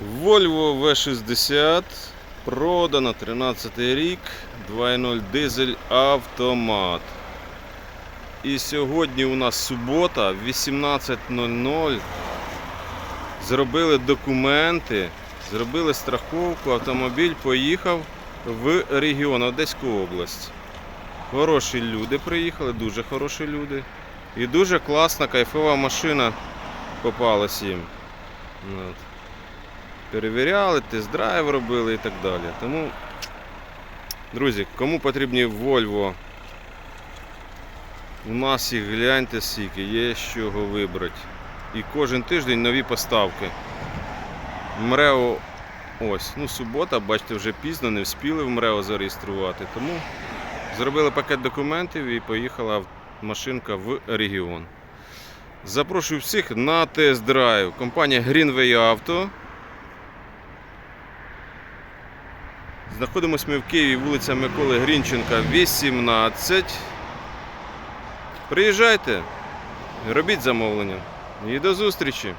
Volvo V60 продано 13 рік 2.0 дизель автомат. І сьогодні у нас субота, 18.00. Зробили документи, зробили страховку, автомобіль поїхав в регіон Одеську область. Хороші люди приїхали, дуже хороші люди. І дуже класна, кайфова машина попалась їм. От. Перевіряли, тест-драйв робили і так далі. Тому, друзі, кому потрібні Volvo, у нас їх гляньте скільки, є з чого вибрати. І кожен тиждень нові поставки. МРЕО ось, ну субота, бачите, вже пізно, не вспіли в МРЕО зареєструвати. Тому зробили пакет документів і поїхала машинка в регіон. Запрошую всіх на тест-драйв. Компанія Greenway Auto. Знаходимося ми в Києві, вулиця Миколи Грінченка, 18. Приїжджайте, робіть замовлення. І до зустрічі!